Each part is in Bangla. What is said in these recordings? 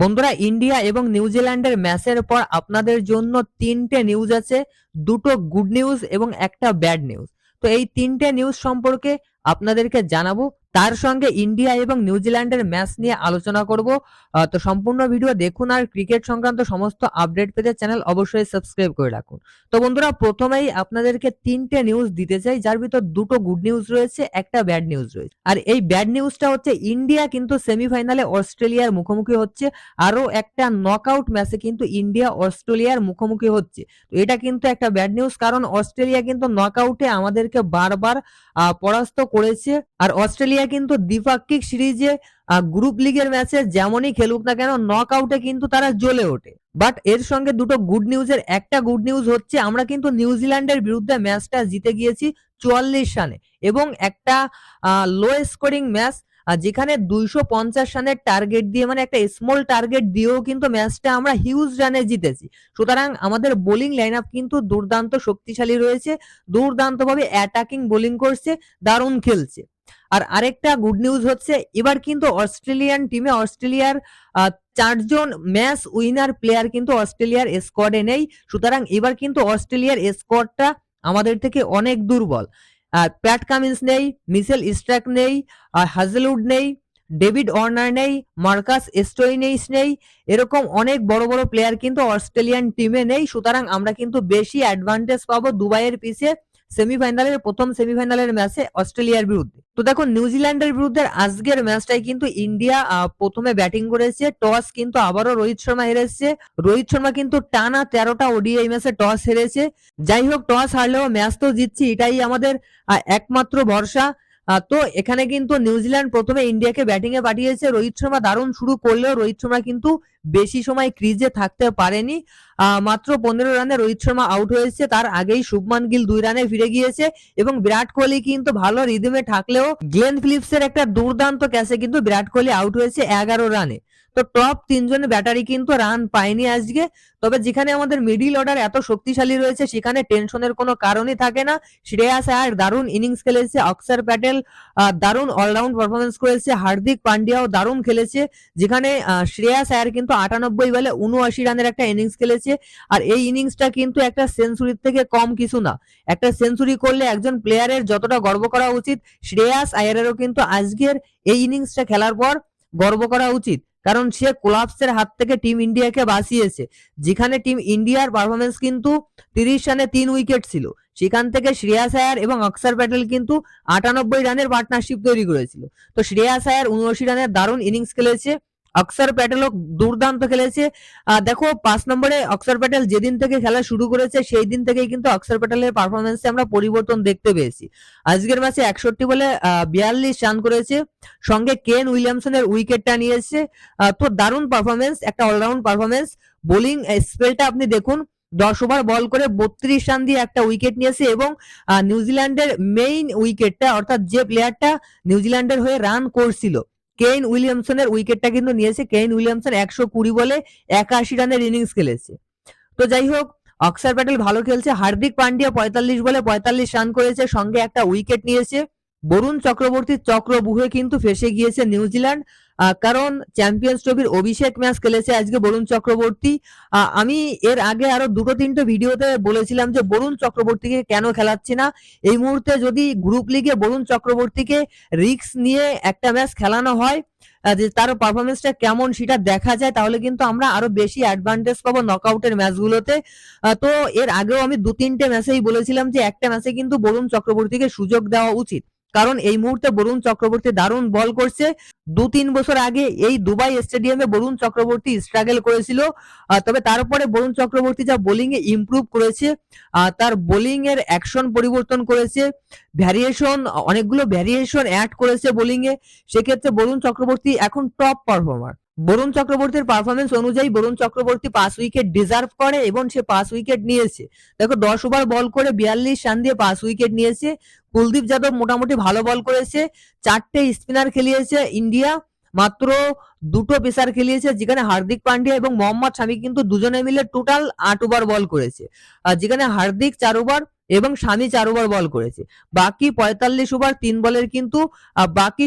বন্ধুরা, ইন্ডিয়া এবং নিউজিল্যান্ডের ম্যাচের পর আপনাদের জন্য তিনটে নিউজ আছে। দুটো গুড নিউজ এবং একটা ব্যাড নিউজ তো এই তিনটে নিউজ সম্পর্কে আপনাদেরকে জানাব। তার সঙ্গে ইন্ডিয়া এবং নিউজিল্যান্ডের ম্যাচ নিয়ে আলোচনা করব। তো সম্পূর্ণ ভিডিও দেখুন আর ক্রিকেট সংক্রান্ত সমস্ত আপডেট পেতে চ্যানেল অবশ্যই সাবস্ক্রাইব করে রাখুন। তো বন্ধুরা, প্রথমেই আপনাদেরকে তিনটে নিউজ দিতে চাই, যার ভিতর দুটো গুড নিউজ রয়েছে, একটা ব্যাড নিউজ রয়েছে। আর এই ব্যাড নিউজটা হচ্ছে, ইন্ডিয়া কিন্তু সেমিফাইনালে অস্ট্রেলিয়ার মুখোমুখি হচ্ছে আরও একটা নকআউট ম্যাচে কিন্তু ইন্ডিয়া অস্ট্রেলিয়ার মুখোমুখি হচ্ছে। তো এটা কিন্তু একটা ব্যাড নিউজ কারণ অস্ট্রেলিয়া কিন্তু নকআউটে আমাদেরকে বারবার পরাস্ত করেছে, আর অস্ট্রেলিয়া কিন্তু দ্বিপাক্ষিক সিরিজে গ্রুপ লিগের ম্যাচে যেমনই খেলুক না কেন নক আউটে কিন্তু তারা জ্বলে ওঠে। বাট এর সঙ্গে দুটো গুড নিউজের একটা গুড নিউজ হচ্ছে, আমরা কিন্তু নিউজিল্যান্ডের বিরুদ্ধে ম্যাচটা জিতে গিয়েছি চুয়াল্লিশ রানে। এবং একটা লো স্কোরিং ম্যাচ যেখানে দুইশো পঞ্চাশ রানের টার্গেট দিয়ে মানে একটা স্মল টার্গেট দিয়েও কিন্তু ম্যাচটা আমরা হিউজ রানে জিতেছি। সুতরাং আমাদের বোলিং লাইন আপ কিন্তু দুর্দান্ত শক্তিশালী রয়েছে, দুর্দান্তভাবে অ্যাটাকিং বোলিং করছে, দারুণ খেলছে। আর আরেকটা গুড নিউজ হচ্ছে, এবার কিন্তু অস্ট্রেলিয়ান টিমে অস্ট্রেলিয়ার চারজন ম্যাচ উইনার প্লেয়ার কিন্তু অস্ট্রেলিয়ার স্কোয়াডে নেই। সুতরাং এবার কিন্তু অস্ট্রেলিয়ার স্কোয়াডটা আমাদের থেকে অনেক দুর্বল। প্যাট কামিন্স নেই মিসেল স্ট্রাক নেই হাজেলউড নেই ডেভিড অর্নার নেই মার্কাস স্টোইনেইস নেই, এরকম অনেক বড় বড় প্লেয়ার কিন্তু অস্ট্রেলিয়ান টিমে নেই। সুতরাং আমরা কিন্তু বেশি অ্যাডভান্টেজ পাবো দুবাইয়ের পিছে। সেমিফাইনালের প্রথম সেমিফাইনালের ম্যাচে অস্ট্রেলিয়ার বিরুদ্ধে। তো দেখো নিউজিল্যান্ডের বিরুদ্ধে আজকের ম্যাচটাই কিন্তু ইন্ডিয়া প্রথমে ব্যাটিং করেছে। টস কিন্তু আবারও রোহিত শর্মা হেরেছে রোহিত শর্মা কিন্তু টানা তেরোটা ওডিআই ম্যাচে টস হেরেছে। যাই হোক টস হারলেও ম্যাচ তো জিতছি, এটাই আমাদের একমাত্র ভরসা। তো এখানে কিন্তু নিউজিল্যান্ড প্রথমে ইন্ডিয়াকে ব্যাটিং এ পাঠিয়েছে। রোহিত শর্মা দারুণ শুরু করলেও রোহিত শর্মা কিন্তু বেশি সময় ক্রিজে থাকতে পারেনি। মাত্র পনেরো রানে রোহিত শর্মা আউট হয়েছে। তার আগেই শুভমান গিল দুই রানে ফিরে গিয়েছে এবং বিরাট কোহলি কিন্তু ভালো রিদমে থাকলেও গ্লেন ফিলিপসের একটা দুর্দান্ত ক্যাচে কিন্তু বিরাট কোহলি আউট হয়েছে এগারো রানে। তো টপ তিনজন ব্যাটারি কিন্তু রান পায়নি আজকে। তবে যেখানে আমাদের মিডিল অর্ডার এত শক্তিশালী রয়েছে, সেখানে টেনশনের কোনো কারণই থাকে না। শ্রেয়াস আয়ার দারুণ ইনিংস খেলেছে অক্সার প্যাটেল দারুণ অলরাউন্ড পারফরমেন্স করেছে হার্দিক পান্ডিয়াও দারুণ খেলেছে। যেখানে শ্রেয়াস আয়ার কিন্তু আটানব্বই বলে উনআশি রানের একটা ইনিংস খেলেছে। আর এই ইনিংসটা কিন্তু একটা সেঞ্চুরির থেকে কম কিছু না। একটা সেঞ্চুরি করলে একজন প্লেয়ারের যতটা গর্ব করা উচিত, শ্রেয়াস আয়ারেরও কিন্তু আজকের এই ইনিংসটা খেলার পর গর্ব করা উচিত। কারণ সে কোলাপসের হাত থেকে টিম ইন্ডিয়াকে বাঁচিয়েছে। যেখানে টিম ইন্ডিয়ার পারফরমেন্স কিন্তু তিরিশ রানে তিন উইকেট ছিল। সেখান থেকে শ্রেয়াস আয়ার এবং অক্সার প্যাটেল কিন্তু আটানব্বই রানের পার্টনারশিপ তৈরি করেছিল। তো শ্রেয়াস আয়ার উনআশি রানের দারুণ ইনিংস খেলেছে। অক্সার প্যাটেলও দুর্দান্ত খেলেছে। দেখো, পাঁচ নম্বরে অক্সার প্যাটেল যেদিন থেকে খেলা শুরু করেছে, সেই দিন থেকেই কিন্তু অক্সার প্যাটেলের পারফরমেন্সে আমরা পরিবর্তন দেখতে পেয়েছি। আজকের ম্যাচে একষট্টি বলে বিয়াল্লিশ রান করেছে। সঙ্গে কেন উইলিয়ামসনের উইকেটটা নিয়েছে। তো দারুণ পারফরমেন্স একটা অলরাউন্ড পারফরমেন্স বোলিং স্পেলটা আপনি দেখুন। দশ ওভার বল করে বত্রিশ রান দিয়ে একটা উইকেট নিয়েছে এবং নিউজিল্যান্ডের মেইন উইকেটটা অর্থাৎ যে প্লেয়ারটা নিউজিল্যান্ডের হয়ে রান করছিল কেইন উইলিয়ামসনের উইকেটটা কিন্তু নিয়েছে। কেইন উইলিয়ামসন একশো কুড়ি বলে একাশি রানের ইনিংস খেলেছে। তো যাই হোক অক্সার প্যাটেল ভালো খেলছে। হার্দিক পান্ডিয়া পঁয়তাল্লিশ বলে পঁয়তাল্লিশ রান করেছে, সঙ্গে একটা উইকেট নিয়েছে। বরুণ চক্রবর্তীর চক্রবুহে কিন্তু ফেসে গিয়েছে নিউজিল্যান্ড। কারণ চ্যাম্পিয়ন্স ট্রফির অভিষেক ম্যাচ খেলেছে আজকে বরুণ চক্রবর্তী। আমি এর আগে আরও দুটো তিনটে ভিডিওতে বলেছিলাম যে বরুণ চক্রবর্তীকে কেন খেলাচ্ছি না। এই মুহূর্তে যদি গ্রুপ লিগে বরুণ চক্রবর্তীকে রিস্ক নিয়ে একটা ম্যাচ খেলানো হয় যে তার পারফরমেন্সটা কেমন সেটা দেখা যায়, তাহলে কিন্তু আমরা আরও বেশি অ্যাডভান্টেজ পাবো নকআউটের ম্যাচগুলোতে। তো এর আগেও আমি দু তিনটে ম্যাচেই বলেছিলাম যে একটা ম্যাচে কিন্তু বরুণ চক্রবর্তীকে সুযোগ দেওয়া উচিত। কারণ এই মুহূর্তে বরুণ চক্রবর্তী দারুণ বল করছে। দু তিন বছর আগে এই দুবাই স্টেডিয়ামে বরুণ চক্রবর্তী স্ট্রাগল করেছিল। তবে তারপরে বরুণ চক্রবর্তী যা বোলিং এ ইম্প্রুভ করেছে তার বোলিং এর অ্যাকশন পরিবর্তন করেছে। ভ্যারিয়েশন অনেকগুলো ভ্যারিয়েশন অ্যাড করেছে বোলিং এ। সেক্ষেত্রে বরুণ চক্রবর্তী এখন টপ পারফর্মার বরুণ চক্রবর্তীর পারফরমেন্স অনুযায়ী বরুণ চক্রবর্তী পাঁচ উইকেট ডিজার্ভ করে এবং সে পাঁচ উইকেট নিয়েছে। দেখো, দশ ওভার বল করে বিয়াল্লিশ রান দিয়ে পাঁচ উইকেট নিয়েছে। কুলদীপ যাদব মোটামুটি ভালো বল করেছে। চারটে স্পিনার খেলিয়েছে ইন্ডিয়া। মাত্র দুটো পেসার খেলিয়েছে, যেখানে হার্দিক পান্ডিয়া এবং মোহাম্মদ শামি কিন্তু দুজনে মিলে টোটাল আট ওভার বল করেছে। আর যেখানে হার্দিক চার ওভার এবং স্বামী চার ওভার বল করেছে। বাকি পঁয়তাল্লিশ ওভার তিন বলের কিন্তু বাকি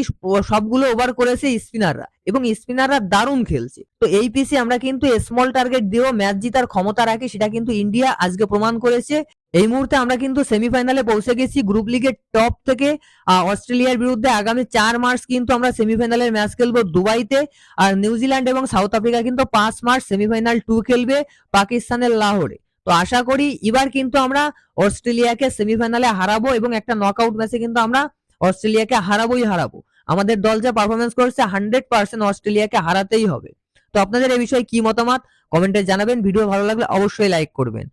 সবগুলো ওভার করেছে স্পিনাররা এবং স্পিনাররা দারুণ খেলছে। তো এই পিসে আমরা কিন্তু স্মল টার্গেট দিয়েও ম্যাচ জিতার ক্ষমতা রাখি, সেটা কিন্তু ইন্ডিয়া আজকে প্রমাণ করেছে। এই মুহূর্তে আমরা কিন্তু সেমিফাইনালে পৌঁছে গেছি গ্রুপ লিগের টপ থেকে অস্ট্রেলিয়ার বিরুদ্ধে আগামী চার মার্চ কিন্তু আমরা সেমিফাইনালের ম্যাচ খেলব দুবাইতে। আর নিউজিল্যান্ড এবং সাউথ আফ্রিকা কিন্তু পাঁচ মার্চ সেমিফাইনাল টু খেলবে পাকিস্তানের লাহোরে। তো আশা করি এবার কিন্তু আমরা অস্ট্রেলিয়াকে সেমিফাইনালে হারাবো এবং একটা নকআউট ম্যাচে কিন্তু আমরা অস্ট্রেলিয়াকে হারাবোই হারাবো। আমাদের দল যা পারফরমেন্স করেছে হান্ড্রেড পার্সেন্ট অস্ট্রেলিয়াকে হারাতেই হবে। তো আপনাদের এই বিষয়ে কি মতামত? কমেন্টে জানাবেন। ভিডিও ভালো লাগলে অবশ্যই লাইক করবেন।